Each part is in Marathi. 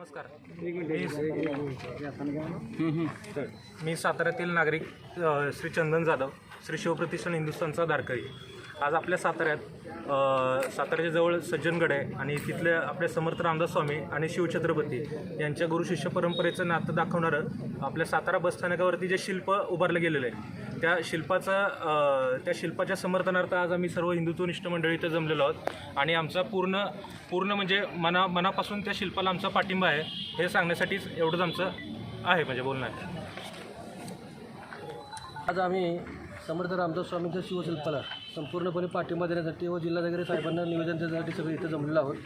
नमस्कार. मी साताऱ्यातील नागरिक श्री चंदन जाधव श्री शिवप्रतिष्ठान हिंदुस्थानचा धारकरी आज आपल्या साताऱ्यात साताऱ्याच्या जवळ सज्जनगड आहे आणि तिथले आपले समर्थ रामदास स्वामी आणि शिवछत्रपती यांच्या गुरु शिष्य परंपरेचं नातं दाखवणारं आपल्या सातारा बसस्थानकावरती जे शिल्प उभारलं गेलेलं आहे त्या शिल्पाचा त्या शिल्पाच्या समर्थनार्थ आज आम्ही सर्व हिंदुत्वनिष्ठ मंडळी इथं जमलेलो आहोत. आणि आमचा पूर्ण पूर्ण म्हणजे मना मनापासून त्या शिल्पाला आमचा पाठिंबा आहे हे सांगण्यासाठीच एवढंच आमचं आहे म्हणजे बोलणं. आहे आज आम्ही समर्थ रामदास स्वामींच्या शिवशिल्पाला संपूर्णपणे पाठिंबा देण्यासाठी व जिल्हाधिकारी साहेबांना निवेदन देण्यासाठी सगळे इथं जमलेलो आहोत.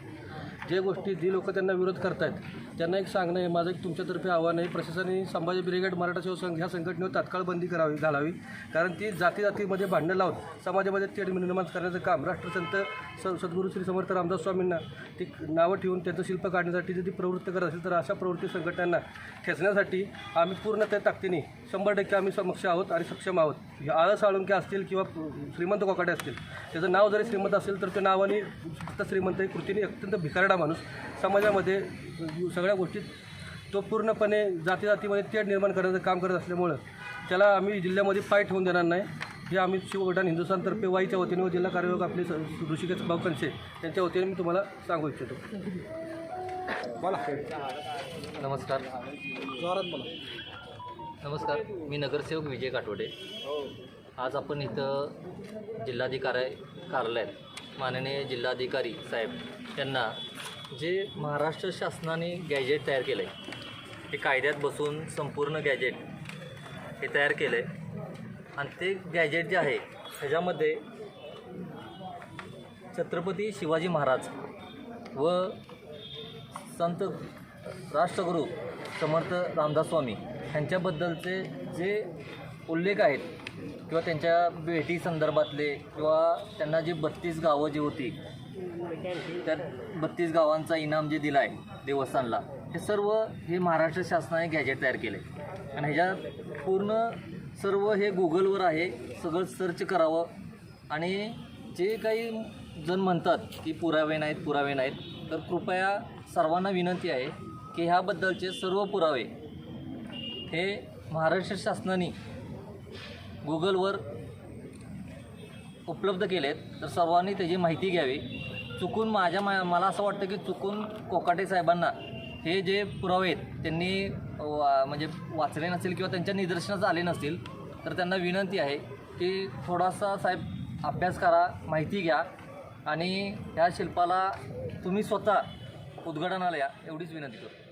जे गोष्टी जी लोक त्यांना विरोध करतायत त्यांना एक सांगणं आहे माझं एक तुमच्यातर्फे आव्हान आहे प्रशासनाने संभाजी ब्रिगेड मराठा शिवसंघ ह्या संघटनेवर तात्काळ बंदी करावी घालावी. कारण ती जाती जातीमध्ये भांडणं लावून समाजामध्ये तेढ निर्माण करण्याचं काम राष्ट्रसंत स सद्गुरू श्री समर्थ रामदास स्वामींना ती नावं ठेवून त्यांचं शिल्प काढण्यासाठी जर ती प्रवृत्त करत असेल तर अशा प्रवृत्ती संघटनांना ठेचण्यासाठी आम्ही पूर्ण त्या ताकदीने शंभर टक्के आम्ही समक्ष आहोत आणि सक्षम आहोत. आळस आळुंके असतील किंवा श्रीमंत कोकाटे असतील त्याचं नाव जरी श्रीमंत असेल तर त्या नावाने फक्त श्रीमंत कृतीने अत्यंत भिकारडा माणूस. समाजामध्ये सगळ्या गोष्टीत तो पूर्णपणे जाती जातीमध्ये तेढ निर्माण करण्याचं काम करत असल्यामुळं त्याला आम्ही जिल्ह्यामध्ये पाय ठेवून देणार नाही. हे आम्ही शिवगटान हिंदुस्थानतर्फे वाईच्या वतीने व जिल्हा कार्यवाहक आपले ऋषिकेश भाऊ कनसे यांच्या वतीने मी तुम्हाला सांगू इच्छितो. बोला. नमस्कार. नमस्कार. मी नगरसेवक विजय काटवडे. आज आपण इथं जिल्हाधिकारी कार्यालयात माननीय जिल्हाधिकारी साहेब यांना जे महाराष्ट्र शासनाने गॅजेट तयार केलं आहे हे कायद्यात बसून संपूर्ण गॅजेट हे तयार केलं आहे आणि ते गॅजेट जे आहे ह्याच्यामध्ये छत्रपती शिवाजी महाराज व संत राष्ट्रगुरू समर्थ रामदास स्वामी यांच्याबद्दलचे जे उल्लेख आहेत. किंवा त्यांच्या भेटी संदर्भातले किंवा त्यांना जे बत्तीस गावं जी होती त्या बत्तीस गावांचा इनाम जे दिला आहे देवस्थानला हे सर्व हे महाराष्ट्र शासनाने गॅजेट तयार केले. आणि ह्याच्यात पूर्ण सर्व हे गुगलवर आहे सगळं सर्च करावं. आणि जे काही जण म्हणतात की पुरावे नाहीत पुरावे नाहीत तर कृपया सर्वांना विनंती आहे की ह्याबद्दलचे सर्व पुरावे हे महाराष्ट्र शासनाने गुगलवर उपलब्ध केलेत. तर सर्वांनी त्याची माहिती घ्यावी. चुकून माझ्या मा मला असं वाटतं की चुकून कोकाटे साहेबांना हे जे पुरावे आहेत त्यांनी वा म्हणजे वाचले नसतील किंवा त्यांच्या निदर्शनास आले नसतील तर त्यांना विनंती आहे की थोडासा साहेब अभ्यास करा माहिती घ्या आणि ह्या शिल्पाला तुम्ही स्वतः उद्घाटनाला या एवढीच विनंती करतो.